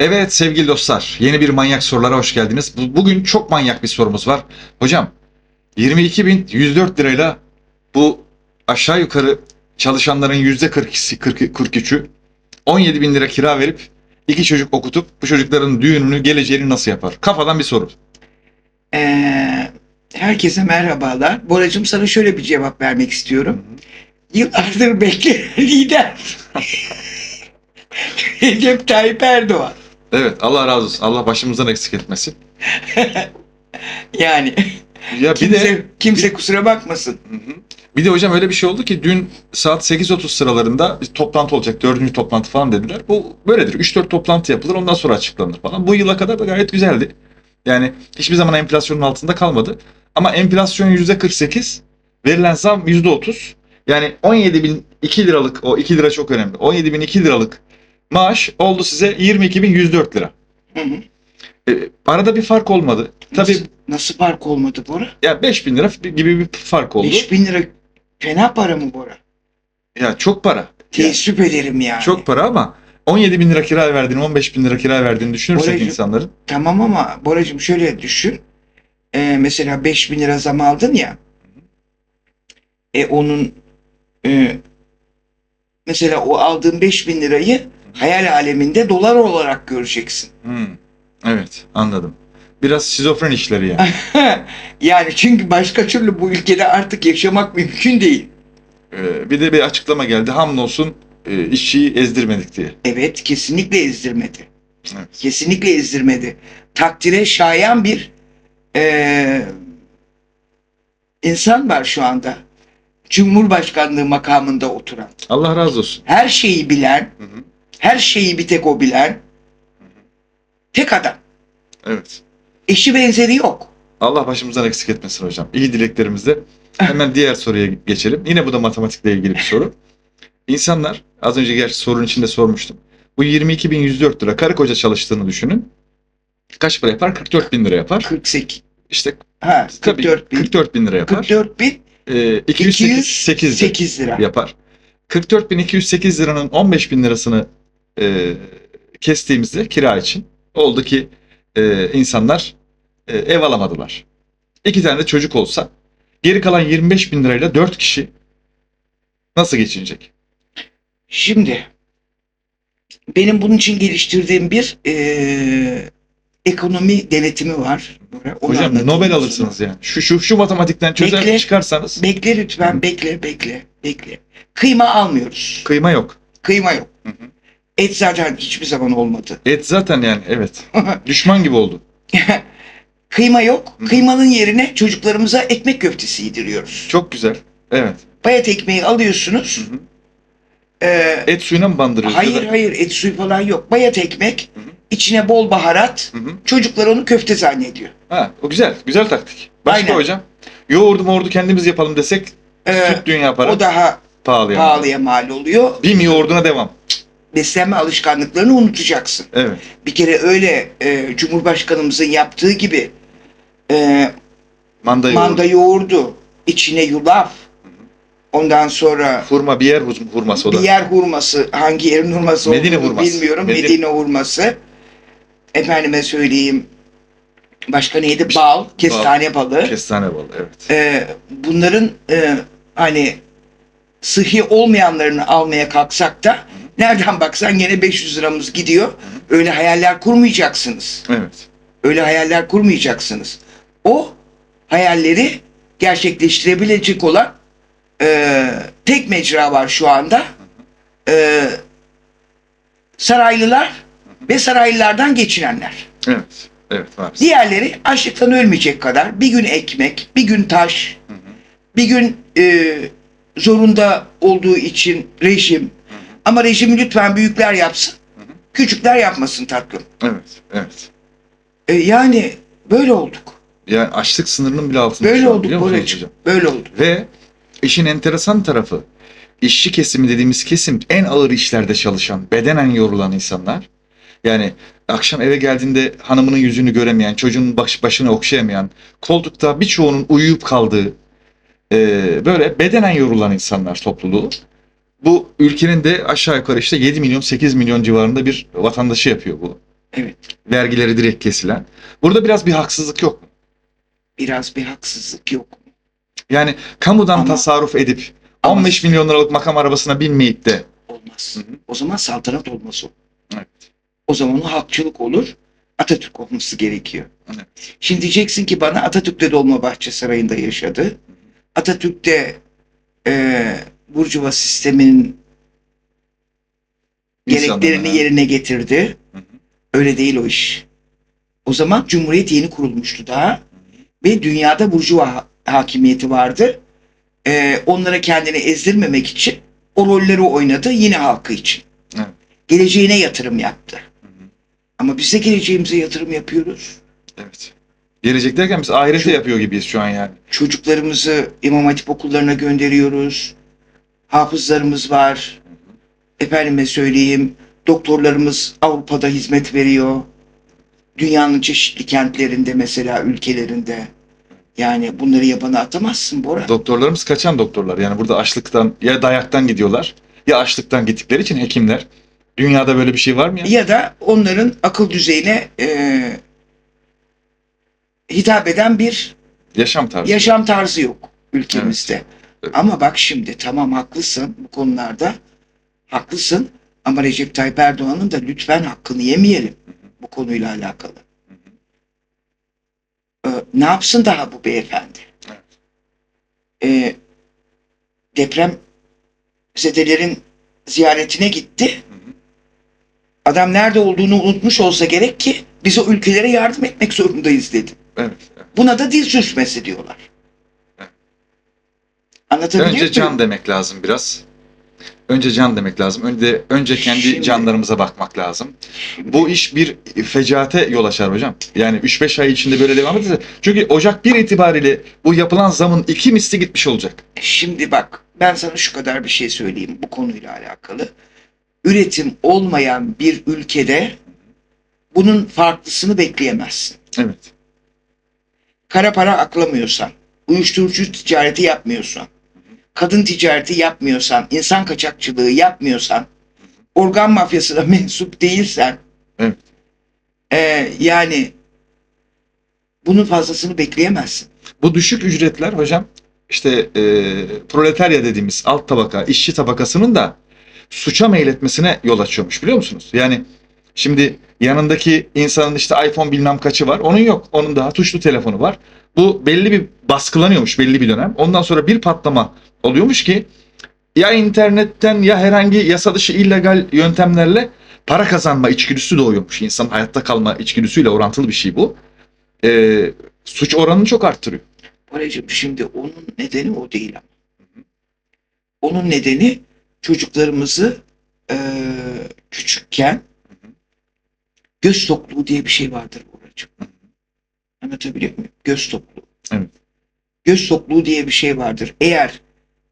Evet sevgili dostlar, yeni bir manyak sorulara hoş geldiniz. Bu- Bugün çok manyak bir sorumuz var. Hocam, 22.104 lirayla bu aşağı yukarı çalışanların %42'si, 40 43'ü 17 bin lira kira verip iki çocuk okutup bu çocukların düğününü, geleceğini nasıl yapar? Kafadan bir soru. Ee, herkese merhabalar. Boracığım sana şöyle bir cevap vermek istiyorum. Yıllardır beklenen lider. Recep Tayyip Erdoğan. Evet, Allah razı olsun. Allah başımızdan eksik etmesin. Yani Ya bir kimse, de kimse kusura bakmasın. Bir de hocam öyle bir şey oldu ki dün saat 8.30 sıralarında bir toplantı olacak. Dördüncü toplantı falan dediler. Bu böyledir. 3-4 toplantı yapılır ondan sonra açıklanır falan. Bu yıla kadar da gayet güzeldi. Yani hiçbir zaman enflasyonun altında kalmadı. Ama enflasyon %48, verilen zam %30. Yani 17 bin 2 liralık, o 2 lira çok önemli. 17 bin 2 liralık maaş oldu size 22 bin 104 lira. Hı hı. E, arada bir fark olmadı. Tabii Nasıl, nasıl fark olmadı Bora? ya 5 bin lira gibi bir fark oldu. 5000 lira fena para mı Bora? Ya çok para. Ya- Teessüp ederim yani. Çok para ama 17 bin lira kira verdiğini, 15 bin lira kira verdiğini düşünürsek Oracı- insanların. Tamam ama Boracığım şöyle düşün. Ee, mesela 5000 lira zam aldın ya. E onun e, mesela o aldığın 5000 lirayı hayal aleminde dolar olarak göreceksin. Hmm, Evet anladım. Biraz şizofren işleri yani. yani çünkü başka türlü bu ülkede artık yaşamak mümkün değil. Ee, bir de bir açıklama geldi. Hamdolsun e, işçiyi ezdirmedik diye. Evet kesinlikle ezdirmedi. Evet. Kesinlikle ezdirmedi. Takdire şayan bir e, insan var şu anda. Cumhurbaşkanlığı makamında oturan. Allah razı olsun. Her şeyi bilen, Hı hı. Her şeyi bir tek o bilen tek adam. Evet. Eşi benzeri yok. Allah başımızdan eksik etmesin hocam. İyi dileklerimizle. Hemen diğer soruya geçelim. Yine bu da matematikle ilgili bir soru. İnsanlar, az önce gerçi sorunun içinde sormuştum. Bu 22.104 lira karı koca çalıştığını düşünün. Kaç para yapar? 44 bin lira yapar. 48. İşte Ha, tabii 44 bin. 44 bin lira yapar. 44 bin Ee, 208 lira 8 lira. yapar. 44.208 liranın 15 bin lirasını e, kestiğimizde kira için oldu ki e, insanlar e, ev alamadılar. İki tane de çocuk olsa geri kalan 25 bin lirayla 4 kişi nasıl geçinecek? Şimdi benim bunun için geliştirdiğim bir eee, ekonomi denetimi var. Onu Hocam Nobel sana. alırsınız yani. Şu şu şu matematikten çözer Bekle. çıkarsanız Bekle lütfen bekle bekle bekle. Kıyma almıyoruz. kıyma yok. Kıyma yok. Hı hı. Et zaten hiçbir zaman olmadı. Et zaten yani evet. Düşman gibi oldu. Kıyma yok. Kıymanın yerine çocuklarımıza ekmek köftesi yediriyoruz. Çok güzel. Evet. Bayat ekmeği alıyorsunuz. Hı hı. Eee, Et suyuna mı bandırıyoruz? ya hayır da- hayır et suyu falan yok. Bayat ekmek, Hı hı. içine bol baharat. Hı hı. Çocuklar onu köfte zannediyor. Ha, o güzel. Güzel taktik. Başka Aynen. hocam? Yoğurdu moğurdu kendimiz yapalım desek Ee, süt dünya para o daha pahalı yani. pahalıya mal oluyor. Bim yoğurduna devam. Beslenme alışkanlıklarını unutacaksın. Evet. Bir kere öyle e, Cumhurbaşkanımızın yaptığı gibi e, Manda yoğurdu. manda yoğurdu, içine yulaf, ondan sonra Hurma bir yer hur- hurması o da. bir yer hurması, hangi yerin hurması Medine olduğunu hurması. bilmiyorum. Medine- Medine. hurması. Efendime söyleyeyim, başka neydi? Bal, kestane balı. Kestane balı evet. e, bunların e, hani sıhhi olmayanlarını almaya kalksak da nereden baksan yine 500 liramız gidiyor. Öyle hayaller kurmayacaksınız. Evet. Öyle hayaller kurmayacaksınız. O hayalleri gerçekleştirebilecek olan e, tek mecra var şu anda. E, saraylılar ve saraylılardan geçinenler. Evet. Evet var. Diğerleri açlıktan ölmeyecek kadar bir gün ekmek, bir gün taş, Hı hı. bir gün e, zorunda olduğu için rejim. Ama rejimi lütfen büyükler yapsın. Hı hı. Küçükler yapmasın tatlım. Evet. Evet. E, yani böyle olduk. Yani açlık sınırının bile altında Böyle olduk Boracığım. Böyle olduk. Ve işin enteresan tarafı işçi kesimi dediğimiz kesim en ağır işlerde çalışan, bedenen yorulan insanlar. Yani akşam eve geldiğinde hanımının yüzünü göremeyen, çocuğun baş, başını okşayamayan, koltukta birçoğunun uyuyup kaldığı, e, böyle bedenen yorulan insanlar topluluğu. Bu ülkenin de aşağı yukarı işte 7 milyon 8 milyon civarında bir vatandaşı yapıyor bu. Evet. Vergileri direkt kesilen. Burada biraz bir haksızlık yok mu? Biraz bir haksızlık yok mu? Yani kamudan Ama- tasarruf edip Ama- 15 milyon liralık makam arabasına binmeyip de Olmaz. Hı hı. O zaman saltanat olmaz o. Evet. O zaman o halkçılık olur. Atatürk olması gerekiyor. Evet. Şimdi diyeceksin ki bana Atatürk de Dolmabahçe Sarayı'nda yaşadı. Atatürk de e, Burjuva sisteminin gereklerini insanlara- yerine getirdi. Hı hı. Öyle değil o iş. O zaman Cumhuriyet yeni kurulmuştu daha. Ve dünyada Burjuva ha- hakimiyeti vardı. E, onlara kendini ezdirmemek için o rolleri oynadı yine halkı için. Evet. Geleceğine yatırım yaptı. Hı hı. Ama biz de geleceğimize yatırım yapıyoruz. Evet. Gelecek derken biz ahirete Şu- yapıyor gibiyiz şu an yani. Çocuklarımızı İmam Hatip okullarına gönderiyoruz. Hafızlarımız var. Efendime söyleyeyim doktorlarımız Avrupa'da hizmet veriyor. Dünyanın çeşitli kentlerinde mesela ülkelerinde. Yani bunları yabana atamazsın Bora. Doktorlarımız kaçan doktorlar. Yani burada açlıktan ya dayaktan gidiyorlar ya açlıktan gittikleri için hekimler. Dünyada böyle bir şey var mı ya? ya da onların akıl düzeyine e, hitap eden bir Yaşam tarzı. yaşam tarzı yok ülkemizde. Evet. Ama bak şimdi tamam haklısın bu konularda. Haklısın ama Recep Tayyip Erdoğan'ın da lütfen hakkını yemeyelim bu konuyla alakalı. Ee, ne yapsın daha bu beyefendi? Evet. Ee, deprem zedelerin ziyaretine gitti. Adam nerede olduğunu unutmuş olsa gerek ki biz o ülkelere yardım etmek zorundayız dedi. Evet. Buna da dil sürçmesi diyorlar. Evet. Anlatabiliyor Önce muyum? can demek lazım biraz. Önce can demek lazım. Önce önce kendi Şimdi- canlarımıza bakmak lazım. Bu iş bir fecaate yol açar hocam. Yani 3-5 ay içinde böyle devam ederse. Çünkü Ocak 1 itibariyle bu yapılan zamın iki misli gitmiş olacak. Şimdi bak ben sana şu kadar bir şey söyleyeyim bu konuyla alakalı. Üretim olmayan bir ülkede bunun farklısını bekleyemezsin. Evet. Kara para aklamıyorsan, uyuşturucu ticareti yapmıyorsan, kadın ticareti yapmıyorsan, insan kaçakçılığı yapmıyorsan, organ mafyasına mensup değilsen, Evet. e, yani bunun fazlasını bekleyemezsin. Bu düşük ücretler hocam işte e, proletarya dediğimiz alt tabaka, işçi tabakasının da suça meyletmesine yol açıyormuş biliyor musunuz? Yani şimdi yanındaki insanın işte iPhone bilmem kaçı var. Onun yok. Onun daha tuşlu telefonu var. Bu belli bir baskılanıyormuş belli bir dönem. Ondan sonra bir patlama oluyormuş ki ya internetten ya herhangi yasa dışı illegal yöntemlerle para kazanma içgüdüsü doğuyormuş. İnsanın hayatta kalma içgüdüsüyle orantılı bir şey bu. E, suç oranını çok arttırıyor. Paracığım şimdi onun nedeni o değil ama. Onun nedeni çocuklarımızı eee, küçükken göz tokluğu diye bir şey vardır Boracığım. Anlatabiliyor muyum? Göz tokluğu. Evet. Göz tokluğu diye bir şey vardır. Eğer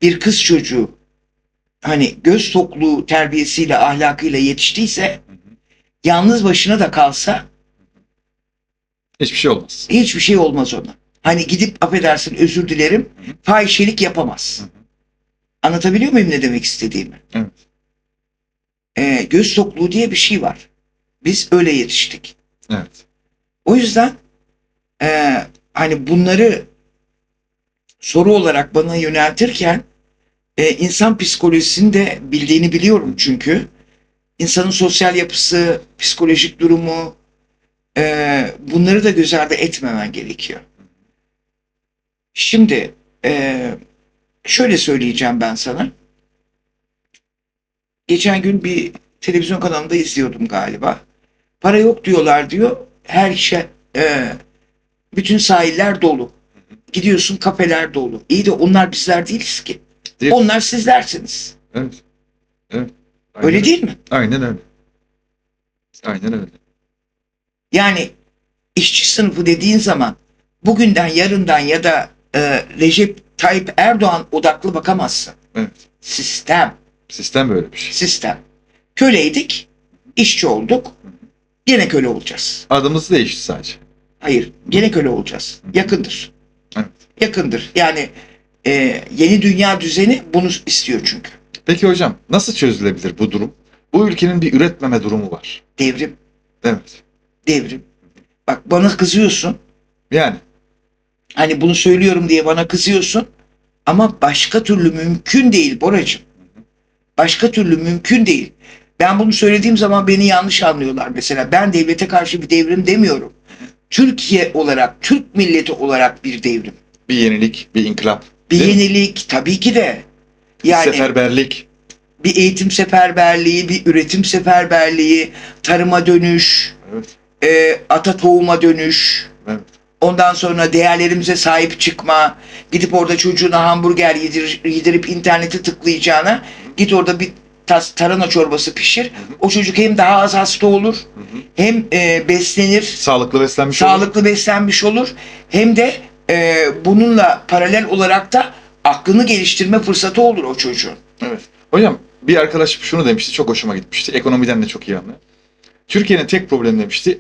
bir kız çocuğu hani göz tokluğu terbiyesiyle ahlakıyla yetiştiyse yalnız başına da kalsa Hiçbir şey olmaz. hiçbir şey olmaz ona. Hani gidip affedersin özür dilerim fahişelik yapamaz. Anlatabiliyor muyum ne demek istediğimi? Evet. Ee, göz tokluğu diye bir şey var. Biz öyle yetiştik. Evet. O yüzden ee, hani bunları soru olarak bana yöneltirken ee, insan psikolojisini de bildiğini biliyorum çünkü. İnsanın sosyal yapısı, psikolojik durumu ee, bunları da göz ardı etmemen gerekiyor. Şimdi ee, şöyle söyleyeceğim ben sana. Geçen gün bir televizyon kanalında izliyordum galiba. Para yok diyorlar diyor. Her şey ee, bütün sahiller dolu. Gidiyorsun kafeler dolu. İyi de onlar bizler değiliz ki. Değil. Onlar sizlersiniz. Evet. Evet. Aynen Öyle değil mi? Aynen öyle. Aynen öyle. Yani işçi sınıfı dediğin zaman bugünden yarından ya da e, Recep Tayyip Erdoğan odaklı bakamazsın. Evet. Sistem, Sistem böyle bir şey. sistem. Köleydik, işçi olduk, gene köle olacağız. Adımız değişti sadece. Hayır, gene köle olacağız. Yakındır. Evet. Yakındır. Yani e, yeni dünya düzeni bunu istiyor çünkü. Peki hocam nasıl çözülebilir bu durum? Bu ülkenin bir üretmeme durumu var. Devrim. Evet. devrim. Bak bana kızıyorsun. Yani Hani bunu söylüyorum diye bana kızıyorsun. Ama başka türlü mümkün değil Boracığım. Başka türlü mümkün değil. Ben bunu söylediğim zaman beni yanlış anlıyorlar. Mesela ben devlete karşı bir devrim demiyorum. Türkiye olarak, Türk milleti olarak bir devrim. bir yenilik, bir inkılap, Bir mi? yenilik tabii ki de. bir Yani seferberlik. bir eğitim seferberliği, bir üretim seferberliği, tarıma dönüş, Evet. e, ata tohuma dönüş. Evet. Ondan sonra değerlerimize sahip çıkma. Gidip orada çocuğuna hamburger yedir, yedirip internete tıklayacağına git orada bir tas tarhana çorbası pişir. O çocuk hem daha az hasta olur, Hı hı. hem e, beslenir, Sağlıklı beslenmiş olur. sağlıklı beslenmiş olur. Hem de e, bununla paralel olarak da aklını geliştirme fırsatı olur o çocuğun. Evet. Hocam bir arkadaş şunu demişti çok hoşuma gitmişti. Ekonomiden de çok iyi anlıyor. Türkiye'nin tek problemi demişti.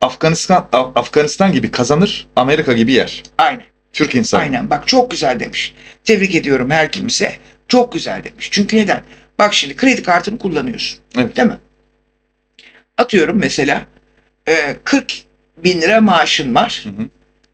Afganistan Af- Afganistan gibi kazanır, Amerika gibi yer. Aynen. Türk insanı. Aynen bak çok güzel demiş. Tebrik ediyorum her kimse. Çok güzel demiş. Çünkü neden? Bak şimdi kredi kartını kullanıyorsun. Evet. Değil mi? Atıyorum mesela e, 40 bin lira maaşın var. Hı hı.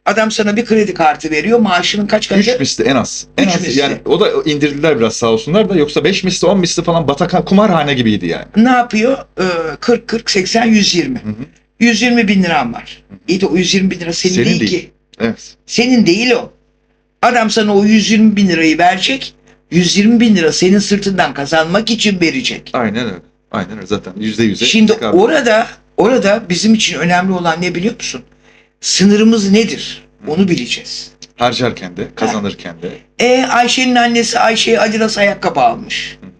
Adam sana bir kredi kartı veriyor. Maaşının kaç katı? Üç misli en az. En Üç az misli. yani o da indirdiler biraz sağ olsunlar da yoksa 5 misli 10 misli falan batakhan kumarhane gibiydi yani. Ne yapıyor? E, 40, 40, 80, 120. Hı hı. 120 bin liran var. İyi de o 120 bin lira senin, Senin değil, değil. ki. Evet. Senin değil o. Adam sana o 120 bin lirayı verecek. 120 bin lira senin sırtından kazanmak için verecek. Aynen öyle. Aynen öyle zaten yüzde yüze. Şimdi tekabül. orada orada bizim için önemli olan ne biliyor musun? Sınırımız nedir? Onu bileceğiz. harcarken de kazanırken de. E Ayşe'nin annesi Ayşe'ye Adidas ayakkabı almış. Hı hı.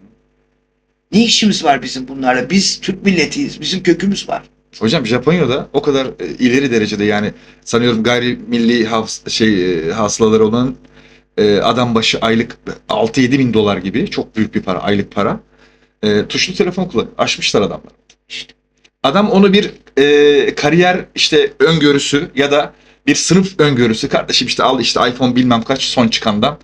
Ne işimiz var bizim bunlarla? Biz Türk milletiyiz. Bizim kökümüz var. Hocam Japonya'da o kadar e, ileri derecede yani sanıyorum gayrimilli hafs şey e, hasılaları olan e, adam başı aylık 6-7 bin dolar gibi çok büyük bir para aylık para. E, tuşlu telefon kullanıyor. Açmışlar adamlar. Adam onu bir e, kariyer işte öngörüsü ya da bir sınıf öngörüsü kardeşim işte al işte iPhone bilmem kaç son çıkandan.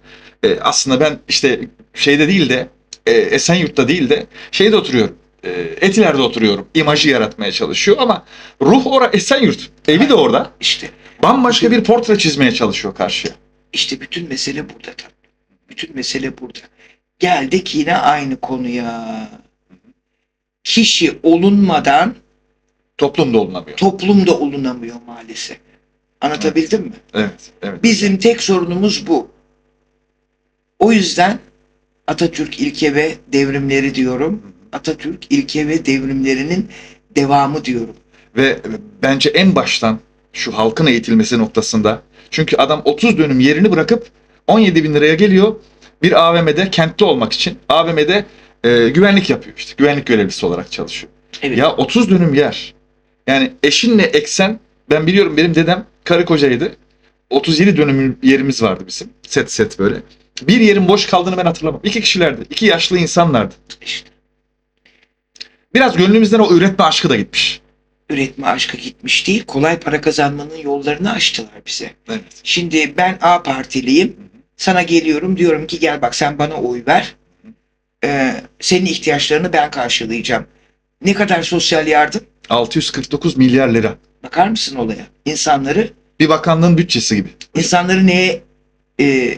E, aslında ben işte şeyde değil de e, Esenyurt'ta değil de şeyde oturuyorum. E, Etiler'de oturuyorum. İmajı yaratmaya çalışıyor ama ruh ora Esenyurt. Evi de orada. İşte Bambaşka bir portre çizmeye çalışıyor karşıya. İşte bütün mesele burada tabii. Bütün mesele burada. Geldik yine aynı konuya. Kişi olunmadan Toplumda olunamıyor. toplumda olunamıyor maalesef. Anlatabildim mi? Evet, evet. Bizim tek sorunumuz bu. O yüzden Atatürk ilke ve devrimleri diyorum. Atatürk ilke ve devrimlerinin devamı diyorum. Ve bence en baştan şu halkın eğitilmesi noktasında çünkü adam 30 dönüm yerini bırakıp 17 bin liraya geliyor bir AVM'de kentte olmak için AVM'de e, güvenlik yapıyor işte güvenlik görevlisi olarak çalışıyor. Evet. Ya 30 dönüm yer yani eşinle eksen ben biliyorum benim dedem karı kocaydı 37 dönüm yerimiz vardı bizim set set böyle. Bir yerin boş kaldığını ben hatırlamam. İki kişilerdi. iki yaşlı insanlardı. İşte Biraz gönlümüzden o üretme aşkı da gitmiş. Üretme aşkı gitmiş değil. Kolay para kazanmanın yollarını açtılar bize. Evet. Şimdi ben A partiliyim. Sana geliyorum diyorum ki gel bak sen bana oy ver. Ee, senin ihtiyaçlarını ben karşılayacağım. Ne kadar sosyal yardım? 649 milyar lira. Bakar mısın olaya? İnsanları Bir bakanlığın bütçesi gibi. insanları neye e,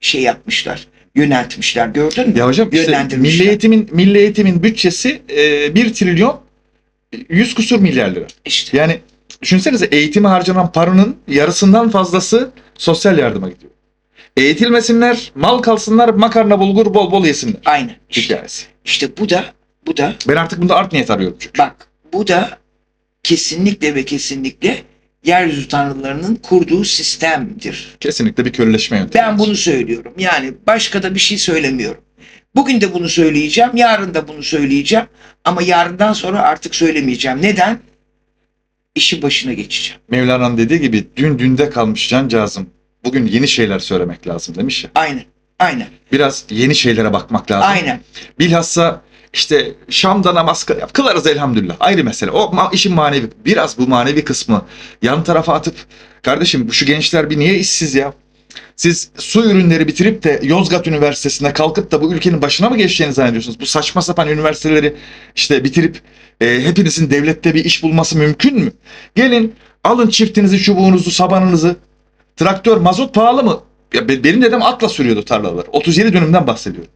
şey yapmışlar? Yöneltmişler. Gördün mü? Ya hocam işte milli eğitimin milli eğitimin bütçesi e, 1 trilyon 100 kusur milyar lira. İşte Yani düşünsenize eğitime harcanan paranın yarısından fazlası sosyal yardıma gidiyor. Eğitilmesinler, mal kalsınlar, makarna bulgur bol bol yesinler. aynen. İşte, Hikayesi. işte bu da bu da Ben artık bunda art niyet arıyorum çünkü. bak bu da kesinlikle ve kesinlikle yeryüzü tanrılarının kurduğu sistemdir. Kesinlikle bir köleleşme yöntemi. Ben bunu söylüyorum. Yani başka da bir şey söylemiyorum. Bugün de bunu söyleyeceğim, yarın da bunu söyleyeceğim ama yarından sonra artık söylemeyeceğim. Neden? İşi başına geçeceğim. Mevlana'nın dediği gibi dün dünde kalmış cancağızım. Bugün yeni şeyler söylemek lazım demiş ya. Aynen. Aynen. Biraz yeni şeylere bakmak lazım. Aynen. Bilhassa işte Şam'da namaz kıl- kılarız elhamdülillah. Ayrı mesele. O ma- işin manevi. Biraz bu manevi kısmı yan tarafa atıp kardeşim şu gençler bir niye işsiz ya? Siz su ürünleri bitirip de Yozgat Üniversitesi'nde kalkıp da bu ülkenin başına mı geçeceğini zannediyorsunuz? Bu saçma sapan üniversiteleri işte bitirip e, hepinizin devlette bir iş bulması mümkün mü? Gelin alın çiftinizi, çubuğunuzu, sabanınızı. Traktör, mazot pahalı mı? Ya be- benim dedem atla sürüyordu tarlalar. 37 dönümden bahsediyorum.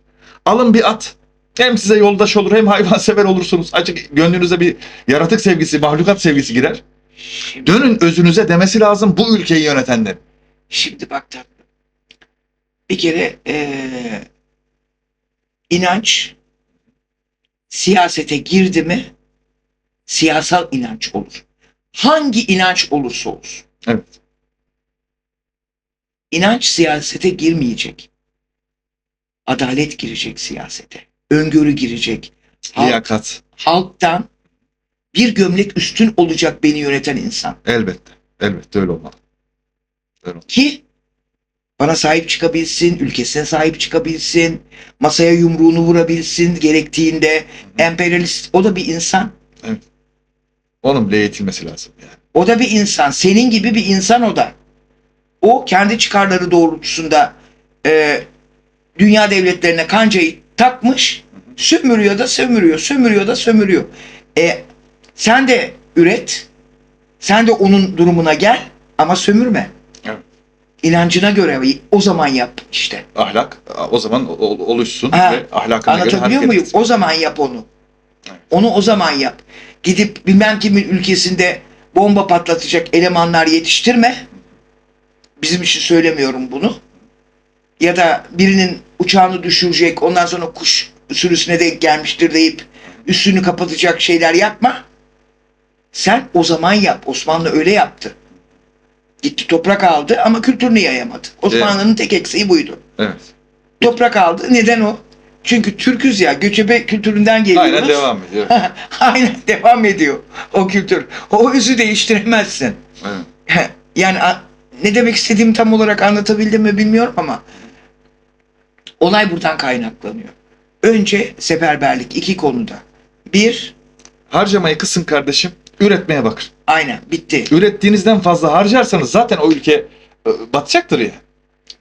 Alın bir at. Hem size yoldaş olur hem hayvansever olursunuz. Açık gönlünüze bir yaratık sevgisi, mahlukat sevgisi girer. Dönün özünüze demesi lazım bu ülkeyi yönetenler. Şimdi bak tatlım. Bir kere eee, inanç siyasete girdi mi siyasal inanç olur. Hangi inanç olursa olsun. Evet. İnanç siyasete girmeyecek. Adalet girecek siyasete. Öngörü girecek. Halk, Liyakat. halktan bir gömlek üstün olacak beni yöneten insan. Elbette. Elbette öyle olmalı. Ki bana sahip çıkabilsin, ülkesine sahip çıkabilsin, masaya yumruğunu vurabilsin gerektiğinde. Emperyalist o da bir insan. Onun bile eğitilmesi lazım yani. O da bir insan. Senin gibi bir insan o da. O kendi çıkarları doğrultusunda e, dünya devletlerine kancayı takmış. Sömürüyor da sömürüyor, sömürüyor da sömürüyor. E, sen de üret. Sen de onun durumuna gel ama sömürme. İnancına göre o zaman yap işte. Ahlak o zaman ol- oluşsun Ha, ve ahlakına göre Anlatabiliyor hareket muyum? etsin. O zaman yap onu. Evet. Onu o zaman yap. Gidip bilmem kimin ülkesinde bomba patlatacak elemanlar yetiştirme. Bizim için söylemiyorum bunu. Ya da birinin uçağını düşürecek ondan sonra kuş sürüsüne denk gelmiştir deyip üstünü kapatacak şeyler yapma. Sen o zaman yap. Osmanlı öyle yaptı. Gitti toprak aldı ama kültürünü yayamadı. Osmanlı'nın tek eksiği buydu. Evet. Toprak aldı. Neden o? Çünkü Türküz ya göçebe kültüründen geliyoruz. Aynen devam ediyor. Aynen devam ediyor o kültür. O özü değiştiremezsin. Evet. Yani ne demek istediğimi tam olarak anlatabildim mi bilmiyorum ama olay buradan kaynaklanıyor. Önce seferberlik iki konuda. Bir, Harcamayı kısın kardeşim. Üretmeye bakın. aynen bitti. Ürettiğinizden fazla harcarsanız zaten o ülke e, batacaktır ya.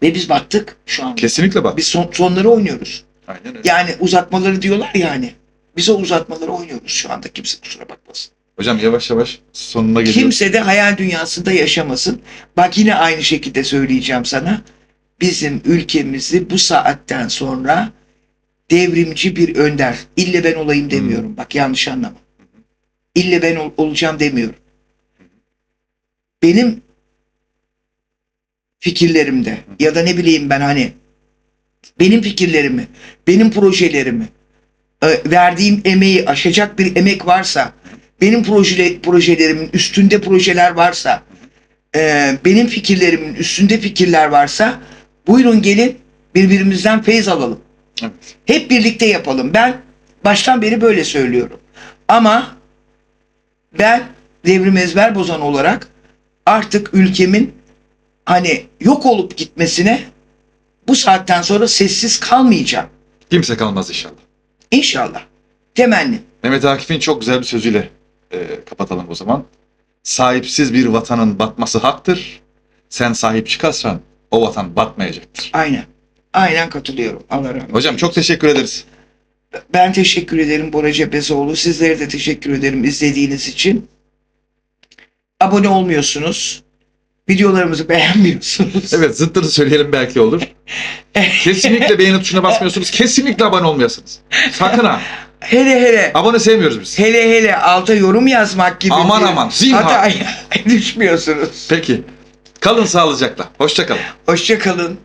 Ve biz battık şu an. Kesinlikle bat. Biz son, sonları oynuyoruz. Aynen öyle. Yani uzatmaları diyorlar yani. Biz o uzatmaları oynuyoruz şu anda. Kimse kusura bakmasın. Hocam yavaş yavaş sonuna geliyoruz. Kimse de hayal dünyasında yaşamasın. Bak yine aynı şekilde söyleyeceğim sana. Bizim ülkemizi bu saatten sonra devrimci bir önder. İlle ben olayım demiyorum. Bak yanlış anlama. İlle ben ol- olacağım demiyorum. Benim fikirlerimde ya da ne bileyim ben hani benim fikirlerimi, benim projelerimi, e, verdiğim emeği aşacak bir emek varsa benim projele, projelerimin üstünde projeler varsa, e, benim fikirlerimin üstünde fikirler varsa, buyurun gelin birbirimizden feyz alalım. Evet. Hep birlikte yapalım. Ben baştan beri böyle söylüyorum. Ama ben devrim ezber bozan olarak artık ülkemin hani yok olup gitmesine bu saatten sonra sessiz kalmayacağım. Kimse kalmaz inşallah. İnşallah. Temenni. Mehmet Akif'in çok güzel bir sözüyle e, kapatalım o zaman. Sahipsiz bir vatanın batması haktır. Sen sahip çıkarsan o vatan batmayacaktır. Aynen. Aynen katılıyorum. Allah rahmet Hocam çok teşekkür ederiz. Ben teşekkür ederim Bora Cebezoğlu. Sizlere de teşekkür ederim izlediğiniz için. Abone olmuyorsunuz. Videolarımızı beğenmiyorsunuz. Evet zıttını söyleyelim belki olur. Kesinlikle beğeni tuşuna basmıyorsunuz. Kesinlikle abone olmuyorsunuz. Sakın ha. Hele hele Abone sevmiyoruz biz. hele hele alta yorum yazmak gibi Aman bir aman, zinhar. hataya düşmüyorsunuz. Peki. Kalın sağlıcakla. Hoşça kalın. Hoşça kalın.